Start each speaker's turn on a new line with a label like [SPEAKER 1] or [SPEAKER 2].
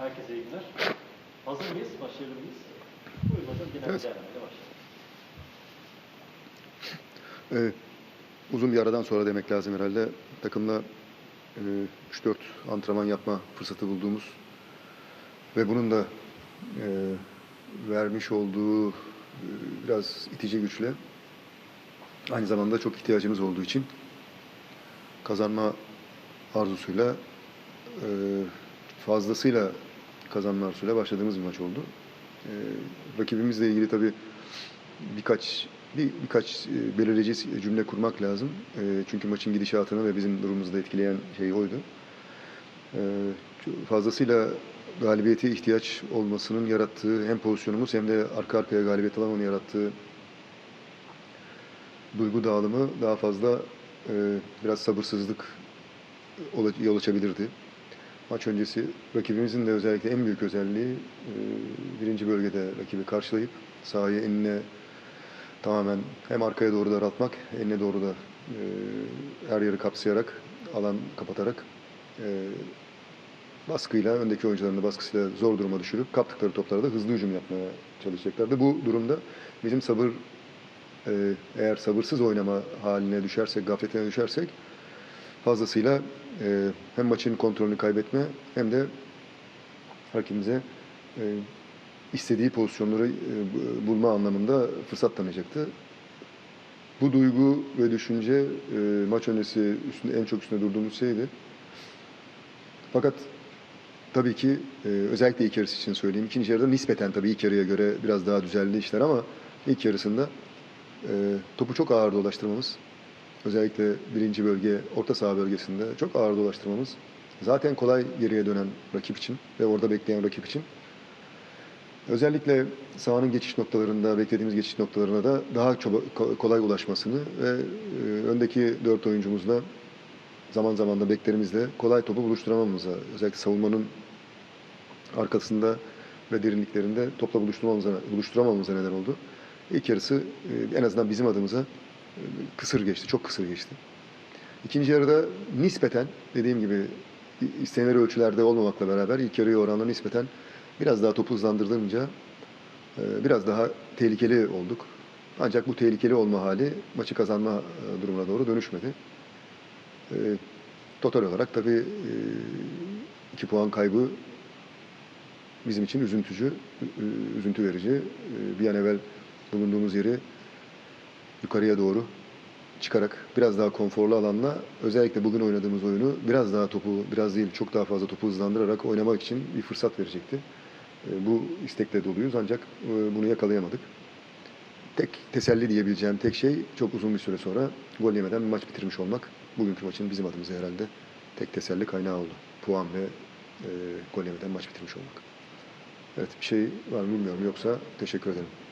[SPEAKER 1] Herkese iyi günler. Hazır mıyız? Başlayalım mıyız? Buyurun hocam. Genel
[SPEAKER 2] Evet.
[SPEAKER 1] değerlendirmeyle başlayalım.
[SPEAKER 2] Ee, uzun bir aradan sonra demek lazım herhalde. Takımla e, 3-4 antrenman yapma fırsatı bulduğumuz ve bunun da e, vermiş olduğu e, biraz itici güçle aynı zamanda çok ihtiyacımız olduğu için kazanma arzusuyla e, fazlasıyla kazanma arzusuyla başladığımız bir maç oldu. E, rakibimizle ilgili tabii birkaç bir birkaç e, belirleyici cümle kurmak lazım. E, çünkü maçın gidişatını ve bizim durumumuzu da etkileyen şey oydu. E, fazlasıyla galibiyete ihtiyaç olmasının yarattığı hem pozisyonumuz hem de arka arkaya galibiyet alamanın yarattığı duygu dağılımı daha fazla e, biraz sabırsızlık yol açabilirdi. Maç öncesi rakibimizin de özellikle en büyük özelliği e, birinci bölgede rakibi karşılayıp sahayı enine tamamen hem arkaya doğru daraltmak, enine doğru da e, her yeri kapsayarak, alan kapatarak e, baskıyla, öndeki oyuncuların da baskısıyla zor duruma düşürüp kaptıkları toplara da hızlı hücum yapmaya çalışacaklardı. Bu durumda bizim sabır, eğer sabırsız oynama haline düşersek, gafletine düşersek fazlasıyla e, hem maçın kontrolünü kaybetme hem de rakibimize e, istediği pozisyonları e, bu- bulma anlamında fırsat tanıyacaktı. Bu duygu ve düşünce e, maç öncesi üstünde, en çok üstünde durduğumuz şeydi. Fakat tabii ki e, özellikle ilk yarısı için söyleyeyim. İkinci yarıda nispeten tabii ilk yarıya göre biraz daha düzeldi işler ama ilk yarısında e, topu çok ağır dolaştırmamız, özellikle birinci bölge, orta saha bölgesinde çok ağır dolaştırmamız zaten kolay geriye dönen rakip için ve orada bekleyen rakip için Özellikle sahanın geçiş noktalarında, beklediğimiz geçiş noktalarına da daha kolay ulaşmasını ve e, öndeki dört oyuncumuzla zaman zaman da beklerimizle kolay topu buluşturamamamıza, özellikle savunmanın arkasında ve derinliklerinde topla buluşturamamamıza, buluşturamamamıza neden oldu. İlk yarısı e, en azından bizim adımıza kısır geçti, çok kısır geçti. İkinci yarıda nispeten dediğim gibi istenilen ölçülerde olmamakla beraber ilk yarıya oranla nispeten biraz daha topu hızlandırdığımca e, biraz daha tehlikeli olduk. Ancak bu tehlikeli olma hali maçı kazanma e, durumuna doğru dönüşmedi. E, Total olarak tabii iki puan kaybı bizim için üzüntücü, üzüntü verici. Bir an evvel bulunduğumuz yeri yukarıya doğru çıkarak biraz daha konforlu alanla özellikle bugün oynadığımız oyunu biraz daha topu biraz değil çok daha fazla topu hızlandırarak oynamak için bir fırsat verecekti. E, Bu istekle doluyuz ancak e, bunu yakalayamadık. Tek teselli diyebileceğim tek şey çok uzun bir süre sonra gol yemeden maç bitirmiş olmak. Bugünkü maçın bizim adımıza herhalde tek teselli kaynağı oldu. Puan ve e, gol yemeden maç bitirmiş olmak. Evet bir şey var mı bilmiyorum yoksa teşekkür ederim.